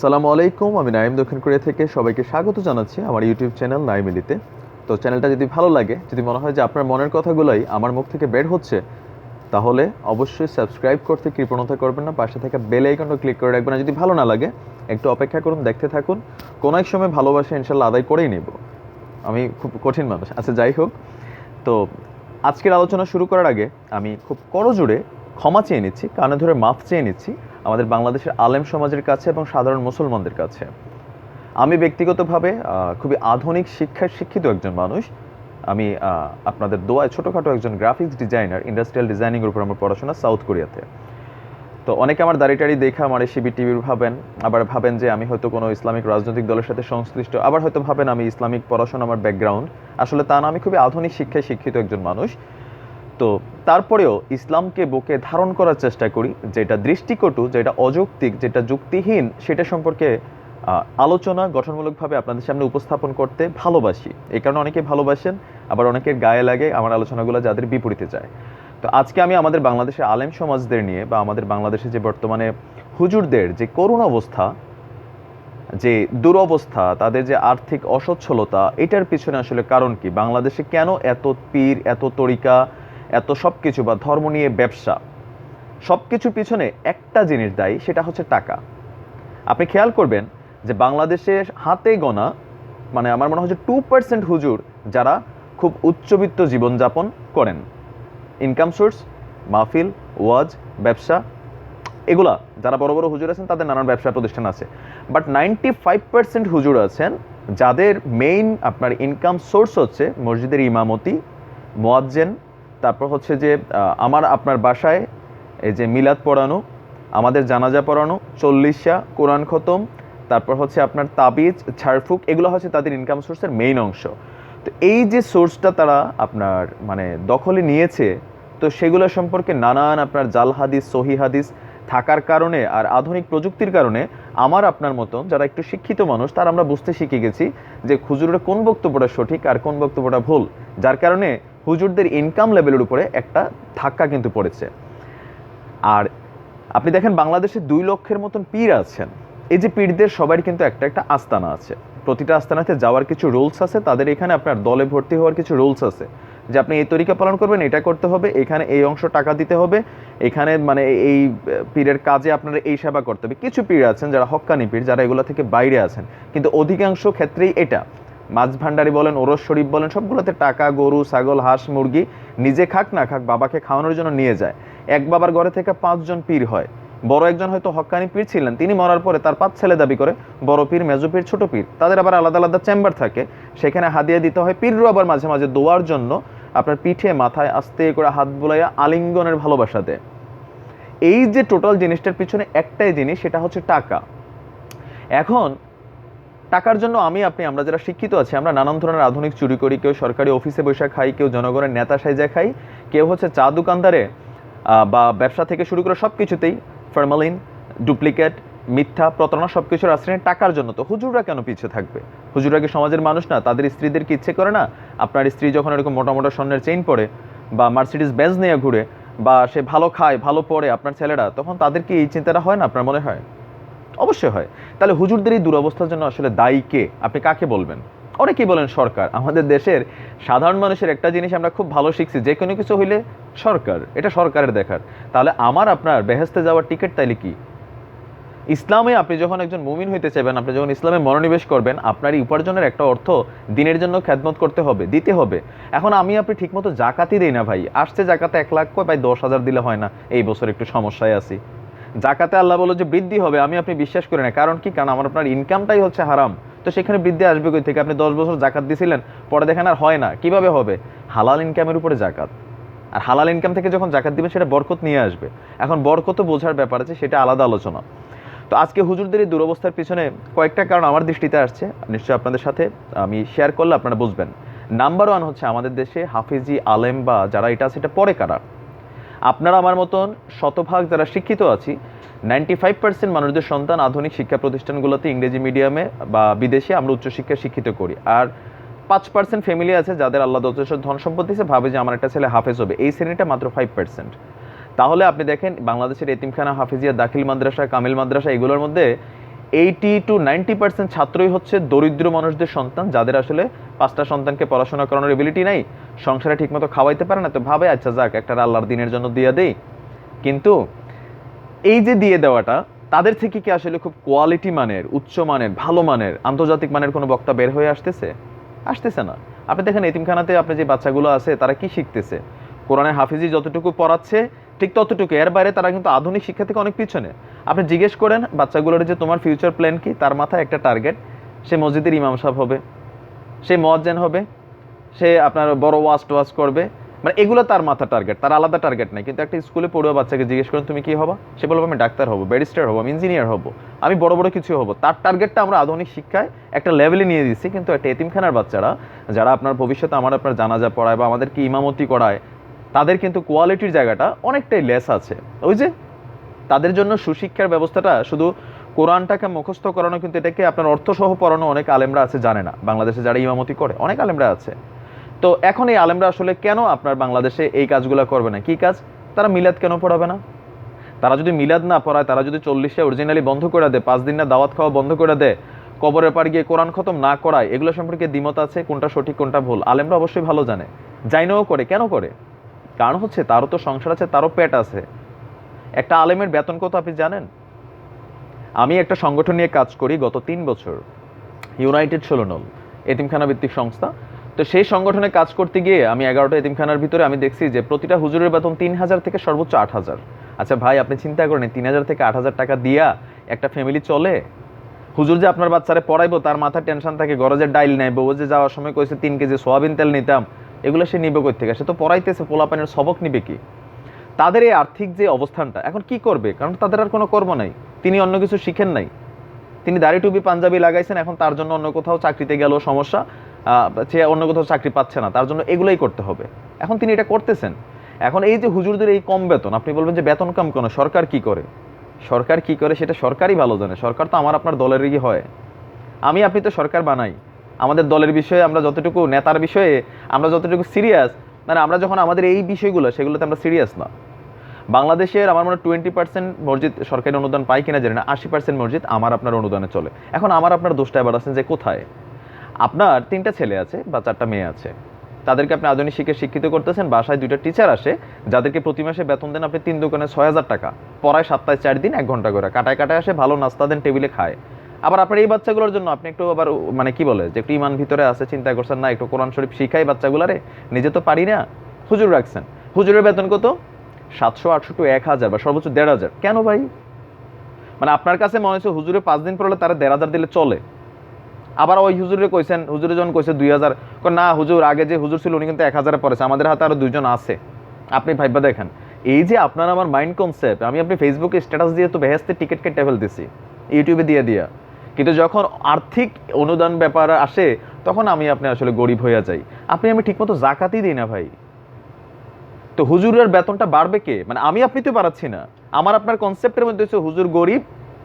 সালামু আলাইকুম, আমি নাইম দক্ষিণ কোরিয়া থেকে সবাইকে স্বাগত জানাচ্ছি আমার ইউটিউব চ্যানেল নাইমিলিতে তো চ্যানেলটা যদি ভালো লাগে, যদি মনে হয় যে আপনার মনের কথাগুলোই আমার মুখ থেকে বের হচ্ছে, তাহলে অবশ্যই সাবস্ক্রাইব করতে কৃপণতা করবেন না, পাশে থাকা বেল আইকনটা ক্লিক করে রাখবেন। আর যদি ভালো না লাগে, একটু অপেক্ষা করুন, দেখতে থাকুন। কোনো এক সময় ভালোবাসা ইনশাল্লাহ আদায় করেই নেব। আমি খুব কঠিন মানুষ। আচ্ছা যাই হোক। তো আজকের আলোচনা শুরু করার আগে আমি খুব করজোড়ে ক্ষমা চেয়ে নিচ্ছি, কানে ধরে মাফ চেয়ে নিচ্ছি আমাদের বাংলাদেশের আলেম সমাজের কাছে এবং সাধারণ মুসলমানদের কাছে। আমি ব্যক্তিগতভাবে খুবই আধুনিক শিক্ষায় শিক্ষিত একজন মানুষ। আমি আপনাদের দোয়ায় ছোটোখাটো একজন গ্রাফিক্স ডিজাইনার ইন্ডাস্ট্রিয়াল ডিজাইনিংয়ের উপর আমার পড়াশোনা সাউথ কোরিয়াতে তো অনেকে আমার দাড়ি টাড়ি দেখে আমার এসিবি টিভির ভাবেন, আবার ভাবেন যে আমি হয়তো কোনো ইসলামিক রাজনৈতিক দলের সাথে সংশ্লিষ্ট, আবার হয়তো ভাবেন আমি ইসলামিক পড়াশোনা আমার ব্যাকগ্রাউন্ড আসলে তা না, আমি খুবই আধুনিক শিক্ষায় শিক্ষিত একজন মানুষ। তো তারপরেও ইসলামকে বুকে ধারণ করার চেষ্টা করি, যেটা দৃষ্টিকটু, যেটা অযৌক্তিক, যেটা যুক্তিহীন, সেটা সম্পর্কে আলোচনা গঠনমূলকভাবে আপনাদের সামনে উপস্থাপন করতে ভালোবাসি। এই কারণে অনেকে ভালোবাসেন, আবার অনেকের গায়ে লাগে আমার আলোচনাগুলো যাদের বিপরীতে যায়। তো আজকে আমি আমাদের বাংলাদেশের আলেম সমাজদের নিয়ে বা আমাদের বাংলাদেশে যে বর্তমানে হুজুরদের যে করুণ অবস্থা, যে দুরবস্থা, তাদের যে আর্থিক অসচ্ছলতা, এটার পিছনে আসলে কারণ কি? বাংলাদেশে কেন এত পীর, এত তরিকা এত সব কিছু বা ধর্ম নিয়ে ব্যবসা, সব কিছুর পিছনে একটা জিনিস দায়ী, সেটা হচ্ছে টাকা। আপনি খেয়াল করবেন যে বাংলাদেশের হাতে গোনা মানে আমার মনে হয় যে টু পার্সেন্ট হুজুর যারা খুব উচ্চবিত্ত জীবনযাপন করেন। ইনকাম সোর্স মাহফিল, ওয়াজ, ব্যবসা, এগুলা যারা বড় বড় হুজুর আছেন, তাদের নানান ব্যবসা প্রতিষ্ঠান আছে। বাট নাইনটি ফাইভ পার্সেন্ট হুজুর আছেন যাদের মেইন আপনার ইনকাম সোর্স হচ্ছে মসজিদের ইমামতি, মোয়াজ্জেন তারপর হচ্ছে যে আমার আপনার বাসায় এই যে মিলাদ পড়ানো, আমাদের জানাজা পড়ানো, চল্লিশা, কোরআন খতম, তারপর হচ্ছে আপনার তাবিজ, ছাড়ফুক, এগুলো হচ্ছে তাদের ইনকাম সোর্সের মেইন অংশ। তো এই যে সোর্সটা তারা আপনার মানে দখলে নিয়েছে, তো সেগুলো সম্পর্কে নানান আপনার জাল হাদিস, সহি হাদিস থাকার কারণে আর আধুনিক প্রযুক্তির কারণে আমার আপনার মতন যারা একটু শিক্ষিত মানুষ, তার আমরা বুঝতে শিখে গেছি যে হুজুরের কোন বক্তব্যটা সঠিক আর কোন বক্তব্যটা ভুল। যার কারণে হুজুরদের ইনকাম লেভেলের উপরে একটা ধাক্কা কিন্তু পড়েছে। আর আপনি দেখেন বাংলাদেশে দুই লক্ষের মতন পীর আছেন। এই যে পীরদের সবার কিন্তু একটা একটা আস্তানা আছে। প্রতিটা আস্তানাতে যাওয়ার কিছু রুলস আছে, তাদের এখানে আপনার দলে ভর্তি হওয়ার কিছু রুলস আছে। যে আপনি এই তরিকা পালন করবেন, এটা করতে হবে, এখানে এই অংশ টাকা দিতে হবে, এখানে মানে এই পীরের কাজে আপনারা এই সেবা করতে হবে। কিছু পীর আছেন যারা হক্কানি পীর, যারা এগুলো থেকে বাইরে আছেন। কিন্তু অধিকাংশ ক্ষেত্রেই এটা। মাছ ভান্ডারি বলেন, ওরস শরীফ বলেন, সবগুলোতে টাকা, গরু, ছাগল, হাঁস, মুরগি নিজে খাক, না খাক, বাবাকে খাওয়ানোর জন্য নিয়ে যায়। এক বাবার ঘরে থেকে পাঁচজন পীর হয়। বড় একজন হয়তো হক্কানি পীর ছিলেন, তিনি মরার পরে তার পাঁচ ছেলে দাবি করে, বড় পীর, মেজো পীর, ছোট পীর, তাদের আবার আলাদা আলাদা চেম্বার থাকে। সেখানে হাদিয়া দিতে হয় পীরও আবার মাঝে মাঝে দোয়ার জন্য আপনার পিঠে মাথায় আস্তে করে হাত বুলাইয়া আলিঙ্গনের ভালোবাসা দেয়। এই যে টোটাল জিনিসটার পিছনে একটাই জিনিস, সেটা হচ্ছে টাকা। এখন টাকার জন্য আমি, আপনি, আমরা যারা শিক্ষিত আছি, আমরা নানান ধরনের আধুনিক চুরি করি, কেউ সরকারি অফিসে বসে খাই, কেউ জনগণের নেতা সাইজা খাই, কেউ হচ্ছে চা দোকানদারে বা ব্যবসা থেকে শুরু করে সব কিছুতেই ফর্মালিন, ডুপ্লিকেট, মিথ্যা, প্রতারণা সব কিছুর আশ্রয় টাকার জন্য। তো হুজুররা কেন পিছিয়ে থাকবে? হুজুররা কি সমাজের মানুষ না? তাদের স্ত্রীদের কি ইচ্ছে করে না? আপনার স্ত্রী যখন এরকম মোটা মোটা স্বর্ণের চেইন পরে, বা মার্সিডিস বেঞ্জ নিয়ে ঘুরে, বা সে ভালো খায়, ভালো পড়ে, আপনার ছেলেরা, তখন তাদের কি এই চিন্তাটা হয় না, আপনার মনে হয়? অবশ্যই হয়। তাহলে হুজুরদের এই দুরবস্থার জন্য আসলে দায়ী কে? আপনি কাকে বলবেন? অনেকেই বলেন সরকার। আমাদের দেশের সাধারণ মানুষের একটা জিনিস আমরা খুব ভালো শিখছি, যে কোনো কিছু হইলে সরকার, এটা সরকারের দেখার। তাহলে আমার, আপনার বেহেস্তে যাওয়ার টিকিট তাইলে কি? ইসলামে আপনি যখন একজন মুমিন হইতে চাইবেন, আপনি যখন ইসলামে মনোনিবেশ করবেন, আপনার এই উপার্জনের একটা অর্থ দিনের জন্য খ্যাদমত করতে হবে, দিতে হবে। এখন আমি আপনি ঠিকমতো জাকাতই দিই না ভাই। আসছে জাকাতে এক লাখ কয়? ভাই দশ হাজার দিলে হয় না। এই বছর একটু সমস্যায় আছি। জাকাতে আল্লাহ বলো যে বৃদ্ধি হবে, আমি আপনি বিশ্বাস করি না। কারণ কি? কারণ আমার আপনার ইনকামটাই হচ্ছে হারাম। তো সেখানে বৃদ্ধি আসবে কই থেকে? আপনি দশ বছর জাকাত দিছিলেন, পরে দেখেন আর হয় না। কীভাবে হবে? হালাল ইনকামের উপরে জাকাত। আর হালাল ইনকাম থেকে যখন জাকাত দিবেন, সেটা বরকত নিয়ে আসবে। এখন বরকত বোঝার ব্যাপার আছে, সেটা আলাদা আলোচনা। তো আজকে হুজুরদের এই দুরবস্থার পিছনে কয়েকটা কারণ আমার দৃষ্টিতে আসছে। নিশ্চয়ই আপনাদের সাথে আমি শেয়ার করলে আপনারা বুঝবেন। নাম্বার ওয়ান হচ্ছে আমাদের দেশে হাফিজি আলেম বা যারা এটা এটা পরে কারা? আপনারা আমার মতন শতভাগ যারা শিক্ষিত আছি নাইনটি ফাইভ পার্সেন্ট মানুষদের সন্তান আধুনিক শিক্ষা প্রতিষ্ঠানগুলোতে ইংরেজি মিডিয়ামে বা বিদেশে আমরা উচ্চশিক্ষা শিক্ষিত করি। আর পাঁচ পার্সেন্ট ফ্যামিলি আছে যাদের আল্লাহ যথেষ্ট ধন সম্পদ দিয়েছে ভাবে যে আমার একটা ছেলে হাফেজ হবে। এই শ্রেণীটা মাত্র ফাইভ পার্সেন্ট তাহলে আপনি দেখেন, বাংলাদেশের এতিমখানা, হাফিজিয়া, দাখিল মাদ্রাসা, কামিল মাদ্রাসা, এগুলোর মধ্যে এইটি টু নাইনটি পার্সেন্ট ছাত্রই হচ্ছে দরিদ্র মানুষদের সন্তান, যাদের আসলে পাঁচটা সন্তানকে পড়াশোনা করানোর এবিলিটি নাই, সংসারে ঠিকমতো খাওয়াইতে পারে না, তো ভাবে আচ্ছা যাক, একটা আল্লাহর দিনের জন্য দিয়ে দেই। কিন্তু এই যে দিয়ে দেওয়াটা, তাদের থেকে কি আসলে খুব কোয়ালিটি মানের, উচ্চ মানের, ভালো মানের, আন্তর্জাতিক মানের কোনো বক্তা বের হয়ে আসতেছে? আসতেছে না। আপনি দেখেন, এতিমখানাতে আপনি যে বাচ্চাগুলো আছে, তারা কি শিখতেছে? কোরআনে হাফিজি যতটুকু পড়াচ্ছে ঠিক ততটুকু। এর বাইরে তারা কিন্তু আধুনিক শিক্ষা থেকে অনেক পিছনে। আপনি জিজ্ঞেস করেন বাচ্চাগুলোর যে তোমার ফিউচার প্ল্যান কি, তার মাথায় একটা টার্গেট সে মসজিদের ইমাম সাহেব হবে, সে মজ্জেন হবে, সে আপনার বড় ওয়াজ টোয়াজ করবে। মানে এগুলো তার মাথা টার্গেট তার আলাদা টার্গেট নাই। কিন্তু একটা স্কুলে পড়ুয়া বাচ্চাকে জিজ্ঞেস করেন, তুমি কি হবা? সে বলব, আমি ডাক্তার হব ব্যারিস্টার হব, আমি ইঞ্জিনিয়ার হব। আমি বড় বড় কিছু হব। তার টার্গেটটা আমরা আধুনিক শিক্ষায় একটা লেভেলে নিয়ে দিচ্ছি। কিন্তু একটা এতিমখানার বাচ্চারা, যারা আপনার ভবিষ্যতে আমার আপনার জানাজা পড়ায় বা আমাদেরকে ইমামতি করায় তাদের কিন্তু কোয়ালিটির জায়গাটা অনেকটাই লেস আছে। ওই যে তাদের জন্য সুশিক্ষার ব্যবস্থাটা, শুধু কোরআনটাকে মুখস্থ করানো কিন্তু এটাকে আপনার অর্থসহ পড়ানো অনেক আলেমরা আছে জানে না। বাংলাদেশে যারা ইমামতি করে, অনেক আলেমরা আছে। তো এখন এই আলেমরা আসলে কেন আপনার বাংলাদেশে এই কাজগুলো করবে না? কি কাজ? তারা মিলাদ কেন পড়াবে না? তারা যদি মিলাদ না পড়ায়, তারা যদি চল্লিশে অরিজিনালি বন্ধ করে দেয়, পাঁচ দিন না দাওয়াত খাওয়া বন্ধ করে দেয়, কবরের পার গিয়ে কোরআন খতম না করায়, এগুলো সম্পর্কে দ্বিমত আছে, কোনটা সঠিক, কোনটা ভুল? আলেমরা অবশ্যই ভালো জানে। জাইনাও করে, কেন করে? কারণ হচ্ছে, তারও তো সংসার আছে, তারও পেট আছে। একটা আলেমের বেতন কত আপনি জানেন? আমি একটা সংগঠন নিয়ে কাজ করি গত তিন বছর ইউনাইটেড সোলোনল এতিমখানা ভিত্তিক সংস্থা। তো সেই সংগঠনে কাজ করতে গিয়ে আমি এগারোটা এতিমখানার ভিতরে আমি দেখছি যে প্রতিটা হুজুরের বেতন তিন হাজার থেকে সর্বোচ্চ আট হাজার। আচ্ছা ভাই, আপনি চিন্তা করেন তিন হাজার থেকে আট হাজার টাকা দিয়া একটা ফ্যামিলি চলে? হুজুর যে আপনার বাচ্চারে পড়াইবো, তার মাথায় টেনশন থাকে গরজের ডাইল নেয় বউ যে যাওয়ার সময় কইছে তিন কেজি সোয়াবিন তেল নিতাম এগুলো সে নিবে কই থেকে? সে তো পড়াইতেছে পোলাপানের সবক নিবে কি? তাদের এই আর্থিক যে অবস্থানটা, এখন কি করবে? কারণ তাদের আর কোনো কর্ম নাই। তিনি অন্য কিছু শিখেন নাই। তিনি দাড়ি টুপি পাঞ্জাবি লাগাইছেন, এখন তার জন্য অন্য কোথাও চাকরিতে গেল, সমস্যা। সে অন্য কোথাও চাকরি পাচ্ছে না, তার জন্য এগুলোই করতে হবে। এখন তিনি এটা করতেছেন। এখন এই যে হুজুরদের এই কম বেতন, আপনি বলবেন যে বেতন কম কেন? সরকার কি করে? সরকার কি করে? সেটা সরকারই ভালো জানে। সরকার তো আমার আপনার দলেরই হয়। আমি, আপনি তো সরকার বানাই। আমাদের দলের বিষয়ে, আমরা যতটুকু নেতার বিষয়ে, আমরা যতটুকু সিরিয়াস মানে আমরা যখন আমাদের এই বিষয়গুলো, সেগুলোতে আমরা সিরিয়াস না। বাংলাদেশের আমার মনে টোয়েন্টি পার্সেন্ট মসজিদ সরকারি অনুদান পাই কিনা জানি না, আশি পার্সেন্ট মসজিদ আমার আপনার অনুদানে চলে। এখন আমার আপনার দোষটা এবার আছেন যে কোথায়? আপনার তিনটা ছেলে আছে বা চারটা মেয়ে আছে। তাদেরকে আপনি আধুনিক শিক্ষা শিক্ষিত করতেছেন, বাসায় দুইটা টিচার আসে, যাদেরকে প্রতি মাসে বেতন দেন আপনি তিন দোকানে ছয় হাজার টাকা। পড়ায় সপ্তাহে চার দিন, এক ঘণ্টা করে। কাটায় কাটায় আসে, ভালো নাস্তা দেন টেবিলে খায়। আবার আপনার এই বাচ্চাগুলোর জন্য আপনি একটু আবার মানে কি বলে, যে একটু ইমান ভিতরে আছে, চিন্তা করছেন, না, একটু কোরআন শরীফ শিখাই বাচ্চাগুলারে, নিজে তো পারি না। হুজুর রাখছেন। হুজুরের বেতন কত? সাতশো, আটশো টু এক হাজার বা সর্বোচ্চ দেড় হাজার। কেন ভাই? মানে আপনার কাছে মনে হচ্ছে হুজুরে পাঁচ দিন পড়লে তারা দেড় হাজার দিলে চলে। আবার ওই হুজুরে কইছেন, হুজুরে যখন কইছে দুই হাজার না, হুজুর, আগে যে হুজুর ছিল উনি কিন্তু এক হাজারে পড়েছে, আমাদের হাতে আরও দুজন আছে। আপনি ভাইবা দেখেন, এই যে আপনার আমার মাইন্ড কনসেপ্ট আমি আপনি ফেসবুকে স্ট্যাটাস দিয়ে তো বেহেস্তে টিকিট কেটে ফেলতেছি ইউটিউবে দিয়ে দিয়া। কিন্তু যখন আর্থিক অনুদান ব্যাপার আসে, তখন আমি আপনি আসলে গরিব হইয়া যাই। আপনি আমি ঠিকমতো জাকাতই দিই না ভাই। তো হুজুরের বেতনটা বাড়বে কে? মানে আমি আপনি তো বাড়াচ্ছি না। আমার আপনার কনসেপ্টের মধ্যে হচ্ছে হুজুর গরিব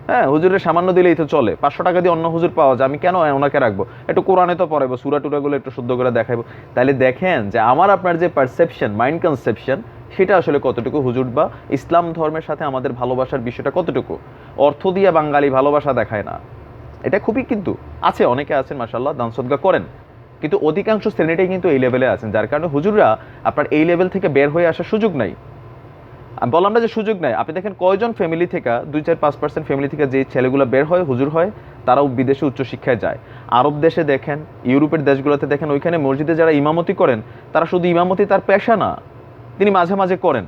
হ্যাঁ হুজুরের সামান্য দিলেই তো চলে। পাঁচশো টাকা দিয়ে অন্য হুজুর পাওয়া যায়, আমি কেন ওনাকে রাখব? একটু কোরআনে তো পড়াবো সুরা টুরাগুলো একটু শুদ্ধ করে দেখাবো তাহলে দেখেন যে আমার আপনার যে পারসেপশন মাইন্ড কনসেপশন সেটা আসলে কতটুকু হুজুর বা ইসলাম ধর্মের সাথে আমাদের ভালোবাসার বিষয়টা কতটুকু? অর্থ দিয়ে বাঙালি ভালোবাসা দেখায় না। এটা খুবই কিন্তু আছে, অনেকে আছেন মাসাল্লাহ দান সদগা করেন। কিন্তু অধিকাংশ শ্রেণীটাই কিন্তু এই লেভেলে আছেন, যার কারণে হুজুররা আপনার এই লেভেল থেকে বের হয়ে আসার সুযোগ নাই। আমি, বললাম না যে সুযোগ নাই, আপনি দেখেন কয়জন ফ্যামিলি থেকে, দুই চার পাঁচ পার্সেন্ট ফ্যামিলি থেকে যে ছেলেগুলো বের হয়, হুজুর হয়, তারাও বিদেশে উচ্চশিক্ষায় যায়। আরব দেশে দেখেন, ইউরোপের দেশগুলোতে দেখেন, ওইখানে মসজিদে যারা ইমামতি করেন, তারা শুধু ইমামতি তার পেশা না, তিনি মাঝে মাঝে করেন।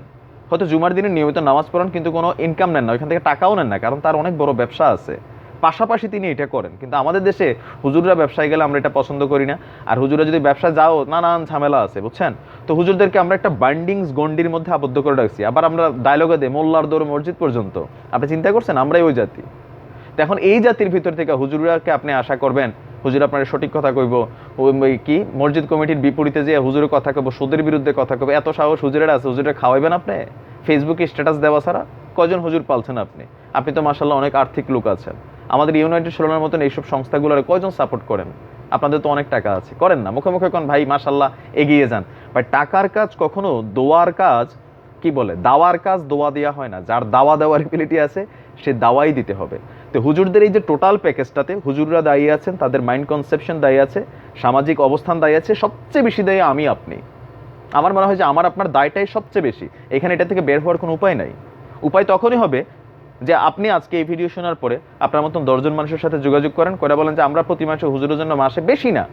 হয়তো জুমার দিনে নিয়মিত নামাজ পড়েন, কিন্তু কোনো ইনকাম নেন না, ওইখান থেকে টাকাও নেন না, কারণ তার অনেক বড় ব্যবসা আছে। পাশাপাশি তিনি এটা করেন। কিন্তু আমাদের দেশে হুজুররা ব্যবসায় গেলে আমরা এটা পছন্দ করি না। আর হুজুরা যদি ব্যবসা যাও, নানান ঝামেলা আছে, বুঝছেন? তো হুজুরদেরকে আমরা একটা বাইন্ডিংস গন্ডির মধ্যে আবদ্ধ করে রাখছি। আবার আমরা ডায়লগে দেই, মোল্লার দৌড় মসজিদ পর্যন্ত। আপনি চিন্তা করছেন, আমরাই ওই জাতি। তো এখন এই জাতির ভিতর থেকে হুজুরাকে আপনি আশা করবেন, হুজুর আপনার সঠিক কথা কইব কি? মসজিদ কমিটির বিপরীতে যে হুজুরের কথা কইব, সুদের বিরুদ্ধে কথা কইব, এত সাহস হুজুরের আছে, হুজুরের খাওয়াইবেন আপনি? ফেসবুকে স্ট্যাটাস দেওয়া ছাড়া কজন হুজুর পালছেন আপনি? আপনি তো মাসাল্লাহ অনেক আর্থিক লোক আছেন। আমাদের ইউনাইটেড সোলার মতন এইসব সংস্থাগুলোর কয়জন সাপোর্ট করেন? আপনাদের তো অনেক টাকা আছে। করেন না। মুখে মুখে কোন, ভাই মাসাল্লাহ এগিয়ে যান। ভাই, টাকার কাজ কখনো দোয়ার কাজ, কি বলে, দাওয়ার কাজ দোয়া দেওয়া হয় না। যার দাওয়া দেওয়ার এবিলিটি আছে, সে দাওয়াই দিতে হবে। তো হুজুরদের এই যে টোটাল প্যাকেজটাতে হুজুররা দায়ী আছেন, তাদের মাইন্ড কনসেপশন দায়ী আছে, সামাজিক অবস্থান দায়ী আছে, সবচেয়ে বেশি দায়ী আমি, আপনি। আমার মনে হয় যে আমার, আপনার দায়টাই সবচেয়ে বেশি। এখানে এটা থেকে বের হওয়ার কোনো উপায় নাই। উপায় তখনই হবে যে আপনি আজকে এই ভিডিও শোনার পরে আপনার মতন দশজন মানুষের সাথে যোগাযোগ করেন করে বলেন যে আমরা প্রতি মাসে হুজুরের জন্য মাসে বেশি না।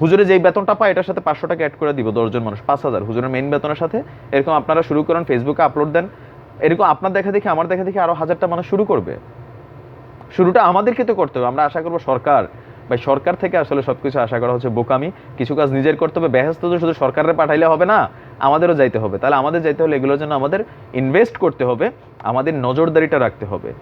হুজুরে যেই বেতনটা পায়, এটার সাথে পাঁচশো টাকা অ্যাড করে দিব দশজন মানুষ, পাঁচ হাজার। হুজুরের মেইন বেতনের সাথে এরকম আপনারা শুরু করেন ফেসবুকে আপলোড দেন। এরকম আপনার দেখা দেখি, আমার দেখা দেখি আরও হাজারটা মানুষ শুরু করবে। শুরুটা আমাদেরকে তো করতে হবে। আমরা আশা করব সরকার বা সরকার থেকে আসলে সবকিছু আশা করা হচ্ছে বোকামি। কিছু কাজ নিজের করতে হবে। ব্যস্ত তো শুধু সরকারের পাঠাইলে হবে না, আমাদেরও যাইতে হবে। তাহলে আমাদের যাইতে হলে এগুলোর জন্য আমাদের ইনভেস্ট করতে হবে। আমাদের নজরদারিটা রাখতে হবে।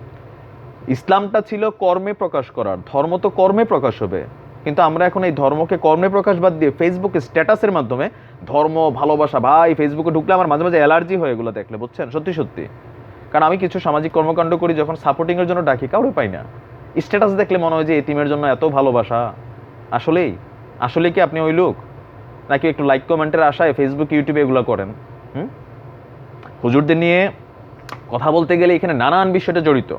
ইসলামটা ছিল কর্মে প্রকাশ করার, ধর্ম তো কর্মে প্রকাশ হবে। কিন্তু আমরা এখন এই ধর্মকে কর্মে প্রকাশ বাদ দিয়ে ফেসবুকে স্ট্যাটাসের মাধ্যমে ধর্ম, ভালোবাসা, ভাই ফেসবুকে ঢুকলে আমার মাঝে মাঝে অ্যালার্জি হয় এগুলো দেখলে, বুঝছেন? সত্যি সত্যি। কারণ আমি কিছু সামাজিক কর্মকাণ্ড করি যখন সাপোর্টিংয়ের জন্য ডাকি, কাউরে পাই না। স্ট্যাটাস দেখলে মনে হয় যে এতিমের জন্য এত ভালোবাসা। আসলেই, আসলে কি আপনি ওই লোক? নাকি একটু লাইক কমেন্টের আশায় ফেসবুক ইউটিউবে এগুলো করেন? হুম? হুজুরদের নিয়ে কথা বলতে গেলে এখানে নানান বিষয়টা জড়িত।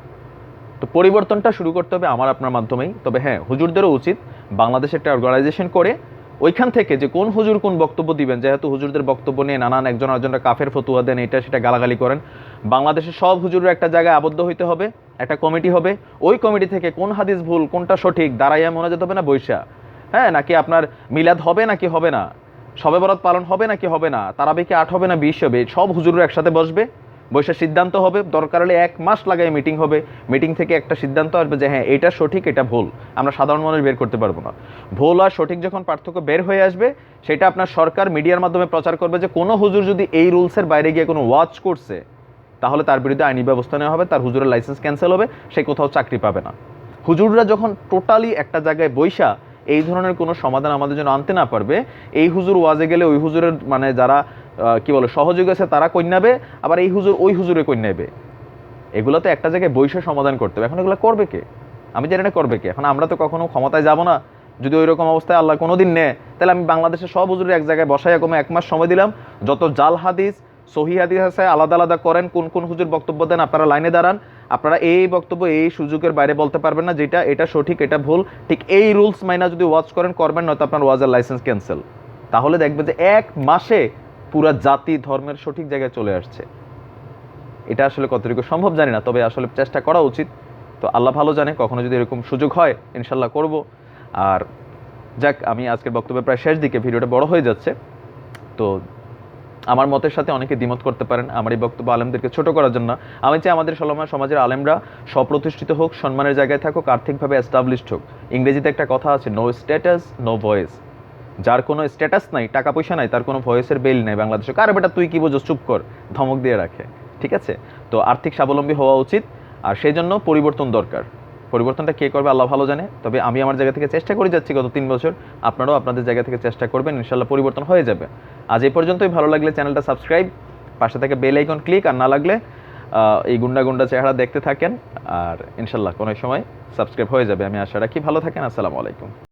তো পরিবর্তনটা শুরু করতে হবে আমার, আপনার মাধ্যমেই। তবে হ্যাঁ হুজুরদেরও উচিত বাংলাদেশে একটা অর্গানাইজেশন করে ওইখান থেকে যে কোন হুজুর কোন বক্তব্য দিবেন। যেহেতু হুজুরদের বক্তব্য নিয়ে নানান একজন আরেকজনরা কাফের ফতুয়া দেন, এটা সেটা গালাগালি করেন। বাংলাদেশের সব হুজুরের একটা জায়গায় আবদ্ধ হইতে হবে, একটা কমিটি হবে। ওই কমিটি থেকে কোন হাদিস ভুল, কোনটা সঠিক, দাঁড়াইয়া মনে যেতে হবে না, বৈশা। হ্যাঁ নাকি আপনার মিলাদ হবে নাকি হবে না? সবে বরাত পালন হবে নাকি হবে না? তারাবিকে আট হবে না, বিশ হবে? সব হুজুররা একসাথে বসবে। বসে সিদ্ধান্ত হবে, দরকার হলে এক মাস লাগাই মিটিং হবে। মিটিং থেকে একটা সিদ্ধান্ত আসবে যে হ্যাঁ এটা সঠিক, এটা ভুল। আমরা সাধারণ মানুষ বের করতে পারব না। ভুল আর সঠিক যখন পার্থক্য বের হয়ে আসবে, সেটা আপনার সরকার মিডিয়ার মাধ্যমে প্রচার করবে যে কোনো হুজুর যদি এই রুলসের বাইরে গিয়ে কোনো ওয়াচ করছে, তাহলে তার বিরুদ্ধে আইনি ব্যবস্থা নেওয়া হবে, তার হুজুরের লাইসেন্স ক্যান্সেল হবে, সে কোথাও চাকরি পাবে না। হুজুররা যখন টোটালি একটা জায়গায় বৈশা এই ধরনের কোনো সমাধান আমাদের জন্য আনতে না পারবে, এই হুজুর ওয়াজে গেলে ওই হুজুরের মানে যারা কি বলে, সহযোগী আছে, তারা কন্যাবে, আবার এই হুজুর ওই হুজুরে কন্যাবে। এগুলো তো একটা জায়গায় বৈশ্য সমাধান করতে হবে। এখন এগুলো করবে কে? আমি জানি না করবে কে। এখন আমরা তো কখনো ক্ষমতায় যাব না। যদি ওই রকম অবস্থায় আল্লাহ কোনোদিন নেয়, তাহলে আমি বাংলাদেশের সব হুজুরে এক জায়গায় বসাইয়া কমে এক মাস সময় দিলাম। যত জাল হাদিস, সহি হাদিস আছে, আলাদা আলাদা করেন, কোন কোন হুজুর বক্তব্য দেন, আপনারা লাইনে দাঁড়ান। আপনারা এই বক্তব্য, এই সুযোগের বাইরে বলতে পারবেন না, যেটা, এটা সঠিক, এটা ভুল। ঠিক এই রুলস মাইনা যদি ওয়াচ করেন, করবেন, নয়তো আপনার ওয়াজের লাইসেন্স ক্যান্সেল। তাহলে দেখবেন যে এক মাসে পুরা জাতি, ধর্মের সঠিক জায়গায় চলে আসছে। এটা আসলে কতটুকু সম্ভব জানি না, তবে আসলে চেষ্টা করা উচিত। তো আল্লাহ ভালো জানে, কখনো যদি এরকম সুযোগ হয় ইনশাল্লাহ করব। আর যাক, আমি আজকের বক্তব্যের প্রায় শেষ দিকে ভিডিওটা বড় হয়ে যাচ্ছে। তো আমার মতের সাথে অনেকে দ্বিমত করতে পারেন, আমার এই বক্তব্য আলেমদেরকে ছোট করার জন্য। আমি চাই আমাদের সলমা সমাজের আলেমরা স্বপ্রতিষ্ঠিত হোক, সম্মানের জায়গায় থাকুক, আর্থিকভাবে এস্টাবলিশড হোক। ইংরেজিতে একটা কথা আছে নো স্ট্যাটাস নো ভয়েস যার কোনো স্ট্যাটাস নাই, টাকা পয়সা নাই, তার কোনো ভয়েসের বেল নাই বাংলাদেশে। কার বেটা, তুই কি বোঝো চুপ কর, ধমক দিয়ে রাখে, ঠিক আছে? তো আর্থিক স্বাবলম্বী হওয়া উচিত, আর সেই জন্য পরিবর্তন দরকার। পরিবর্তনটা কে করবে আল্লাহ ভালো জানে, তবে আমি আমার জায়গা থেকে চেষ্টা করে যাচ্ছি গত তিন বছর, আপনারাও আপনাদের জায়গা থেকে চেষ্টা করবেন ইনশাল্লাহ পরিবর্তন হয়ে যাবে। আজ এই পর্যন্তই, ভালো লাগলে চ্যানেলটা সাবস্ক্রাইব পাশে থেকে বেল আইকন ক্লিক আর না লাগলে এই গুন্ডা গুন্ডা চেহারা দেখতে থাকেন, আর ইনশাল্লাহ কোনো সময় সাবস্ক্রাইব হয়ে যাবে। আমি আশা রাখি ভালো থাকেন, আসসালামু আলাইকুম।